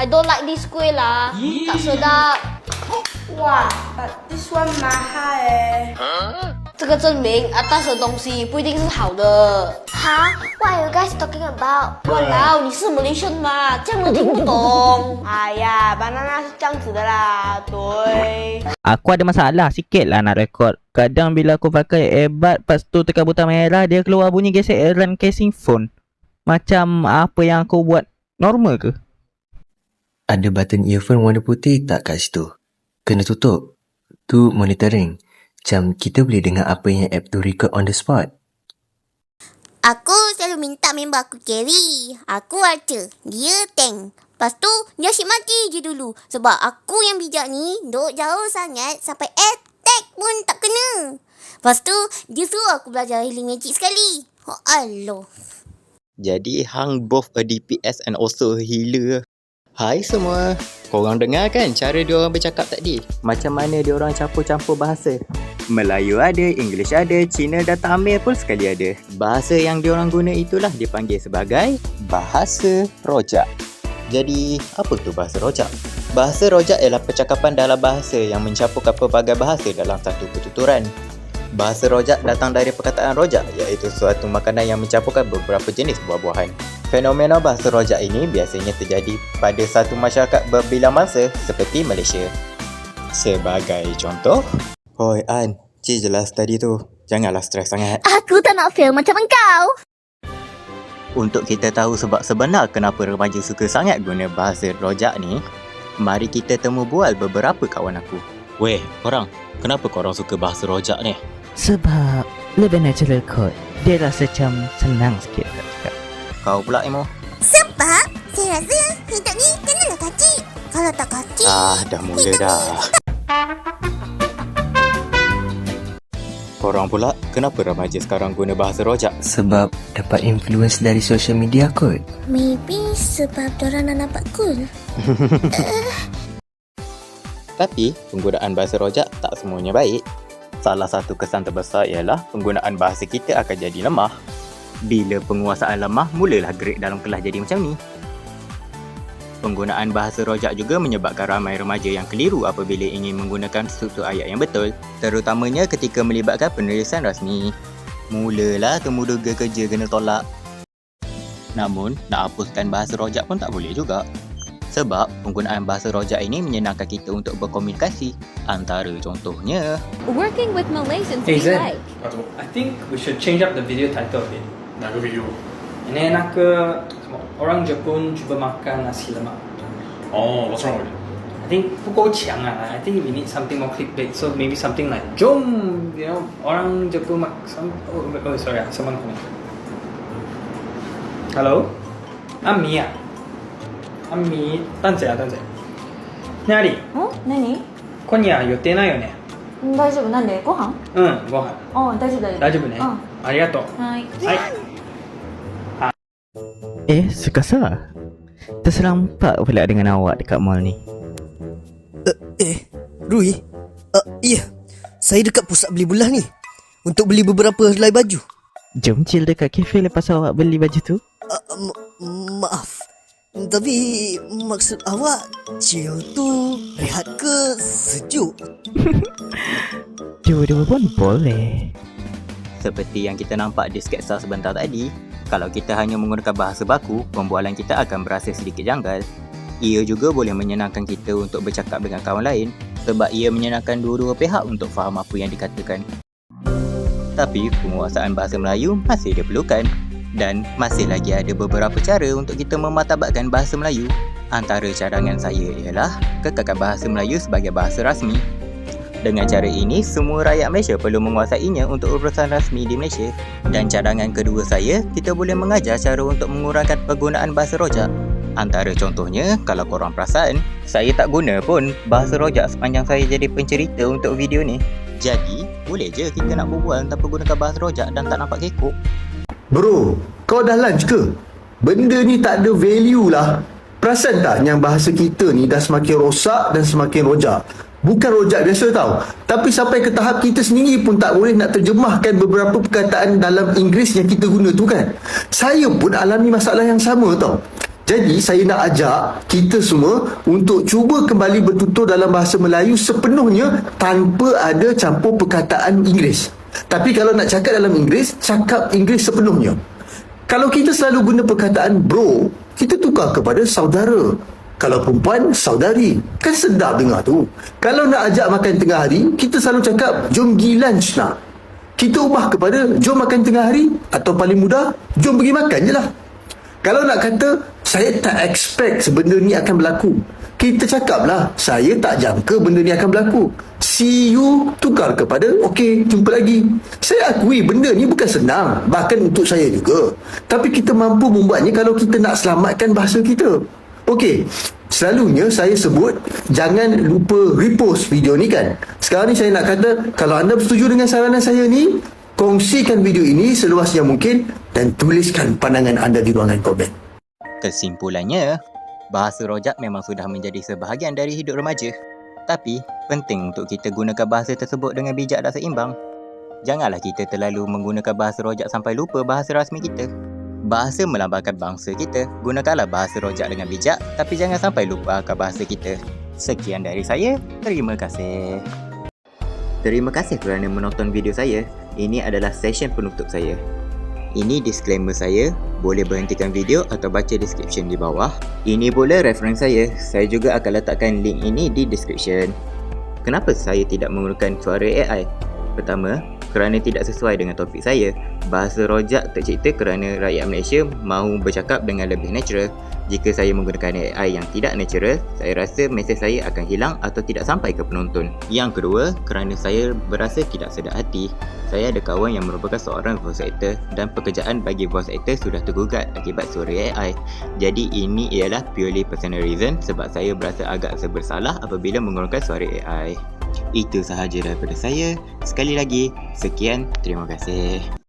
I don't like this kuih lah. Tak sedap. Wow, but this one mahal eh. 这个证明 atas 的东西不一定是好的。 Huh? What are you guys talking about? 哇啦，你是 Malaysian 吗？这样都听不懂。哎呀，banana 是这样子的啦，对。 Aku ada masalah sikit lah nak rekod. Kadang bila aku pakai earbud lepas tu tekan butang merah dia keluar bunyi gesek airan casing phone. Macam apa yang aku buat normal ke? Ada button earphone warna putih tak kat situ? Kena tutup. Tu monitoring. Macam kita boleh dengar apa yang app tu record on the spot. Aku selalu minta member aku carry. Aku archer. Dia tank. Lepas tu, dia asyik mati je dulu. Sebab aku yang bijak ni, duduk jauh sangat sampai attack pun tak kena. Lepas tu, dia suruh aku belajar healing magic sekali. Oh, Allah. Jadi hang both a DPS and also a healer. Hai semua. Korang dengar kan cara dia orang bercakap tadi? Macam mana dia orang campur-campur bahasa? Melayu ada, English ada, Cina dan Tamil pun sekali ada. Bahasa yang dia orang guna itulah dipanggil sebagai bahasa rojak. Jadi, apa tu bahasa rojak? Bahasa rojak ialah percakapan dalam bahasa yang mencampurkan pelbagai bahasa dalam satu pertuturan. Bahasa rojak datang dari perkataan rojak iaitu suatu makanan yang mencampurkan beberapa jenis buah-buahan. Fenomena bahasa rojak ini biasanya terjadi pada satu masyarakat berbilang masa seperti Malaysia. Sebagai contoh, Hoi An, Cik jelas tadi tu. Janganlah stres sangat. Aku tak nak fail macam engkau. Untuk kita tahu sebab sebenar kenapa remaja suka sangat guna bahasa rojak ni, mari kita temu bual beberapa kawan aku. Weh, korang, kenapa korang suka bahasa rojak ni? Sebab lebih natural kot. Dia rasa macam senang sikit. Kau pula, Imo? Sebab saya rasa hidup ni kenalah kacik. Kalau tak kacik, Ah, dah mula dah. Korang pula, kenapa remaja sekarang guna bahasa rojak? Sebab dapat influence dari social media kot. maybe sebab diorang nak nampak cool. Tapi, penggunaan bahasa rojak tak semuanya baik. Salah satu kesan terbesar ialah penggunaan bahasa kita akan jadi lemah. Bila penguasaan lemah, mulalah gerik dalam kelas jadi macam ni. Penggunaan bahasa rojak juga menyebabkan ramai remaja yang keliru apabila ingin menggunakan struktur ayat yang betul, terutamanya ketika melibatkan penulisan rasmi. Mulalah temuduga kerja kena tolak. Namun, nak hapuskan bahasa rojak pun tak boleh juga. Sebab penggunaan bahasa rojak ini menyenangkan kita untuk berkomunikasi. Antara contohnya, Working with Malaysians Hey we like. I think we should change up the video title a bit. 哪个 video？Ini nak keorang Jepun cuba makan nasi lemak. 哦、w h a t s wrong with it？I think 不够强啊。I think we need something more clickbait. So maybe something like Jom, you know, orang Jepun mak some. Oh, oh sorry, ah, someone calling. Hello, I'm Mia. I'm Mia. 蛋仔啊，蛋仔。なに？ん何今夜予定ないよね。大丈夫なんでご飯うん、ご飯。うん大丈夫大丈夫大丈夫ね。うんありがとう。はいはい。Eh, Sukasa? Terserempak pula dengan awak dekat mall ni. Eh, Rui? Uh, ya, saya dekat pusat beli belah ni. Untuk beli beberapa helai baju. Jom chill dekat kafe lepas awak beli baju tu. Uh, ma- maaf. Tapi maksud awak chill tu rehat ke sejuk? Dua-dua pun boleh. seperti yang kita nampak di sketsa sebentar tadi, kalau kita hanya menggunakan bahasa baku, pembualan kita akan berasa sedikit janggal. Ia juga boleh menyenangkan kita untuk bercakap dengan kawan lain sebab ia menyenangkan dua-dua pihak untuk faham apa yang dikatakan. Tapi penguasaan bahasa Melayu masih diperlukan dan masih lagi ada beberapa cara untuk kita memartabatkan bahasa Melayu. Antara cadangan saya ialah kekalkan bahasa Melayu sebagai bahasa rasmi dengan cara ini, semua rakyat Malaysia perlu menguasainya untuk urusan rasmi di Malaysia. Dan cadangan kedua saya, kita boleh mengajar cara untuk mengurangkan penggunaan bahasa rojak. Antara contohnya, kalau korang perasan, saya tak guna pun bahasa rojak sepanjang saya jadi pencerita untuk video ni. Jadi, boleh je kita nak berbual tanpa gunakan bahasa rojak dan tak nampak kekok. Bro, kau dah lunch ke? Benda ni tak ada value lah. Perasan tak yang bahasa kita ni dah semakin rosak dan semakin rojak? Bukan rojak biasa tau. Tapi sampai ke tahap kita sendiri pun tak boleh nak terjemahkan beberapa perkataan dalam Inggeris yang kita guna tu kan. Saya pun alami masalah yang sama tau. Jadi saya nak ajak kita semua untuk cuba kembali bertutur dalam bahasa Melayu sepenuhnya tanpa ada campur perkataan Inggeris. Tapi kalau nak cakap dalam Inggeris, cakap Inggeris sepenuhnya. Kalau kita selalu guna perkataan bro, kita tukar kepada saudara. Kalau perempuan, saudari. Kan sedap dengar tu. Kalau nak ajak makan tengah hari, kita selalu cakap, jom pergi lunch nak. Kita ubah kepada, jom makan tengah hari. Atau paling mudah, jom pergi makan je lah. Kalau nak kata, saya tak expect sebenda ni akan berlaku. Kita cakap lah, saya tak jangka benda ni akan berlaku. See you, tukar kepada, okey, jumpa lagi. Saya akui benda ni bukan senang. Bahkan untuk saya juga. Tapi kita mampu membuatnya kalau kita nak selamatkan bahasa kita. Okey, selalunya saya sebut jangan lupa repost video ni kan. Sekarang ni saya nak kata kalau anda bersetuju dengan saranan saya ni, kongsikan video ini seluas yang mungkin dan tuliskan pandangan anda di ruangan komen. Kesimpulannya, bahasa rojak memang sudah menjadi sebahagian dari hidup remaja. Tapi, penting untuk kita gunakan bahasa tersebut dengan bijak dan seimbang. Janganlah kita terlalu menggunakan bahasa rojak sampai lupa bahasa rasmi kita. Bahasa melambangkan bangsa kita. Gunakanlah bahasa rojak dengan bijak tapi jangan sampai lupa akan bahasa kita. Sekian dari saya. Terima kasih. Terima kasih kerana menonton video saya. Ini adalah session penutup saya. Ini disclaimer saya. Boleh berhentikan video atau baca description di bawah. Ini pula reference saya. Saya juga akan letakkan link ini di description. Kenapa saya tidak menggunakan suara AI? Pertama, kerana tidak sesuai dengan topik saya. Bahasa rojak tercipta kerana rakyat Malaysia mahu bercakap dengan lebih natural. Jika saya menggunakan AI yang tidak natural, saya rasa mesej saya akan hilang atau tidak sampai ke penonton. Yang kedua, kerana saya berasa tidak sedap hati. Saya ada kawan yang merupakan seorang voice actor dan pekerjaan bagi voice actor sudah tergugat akibat suara AI. Jadi ini ialah purely personal reason sebab saya berasa agak bersalah apabila menggunakan suara AI. Itu sahaja daripada saya. Sekali lagi, sekian. Terima kasih.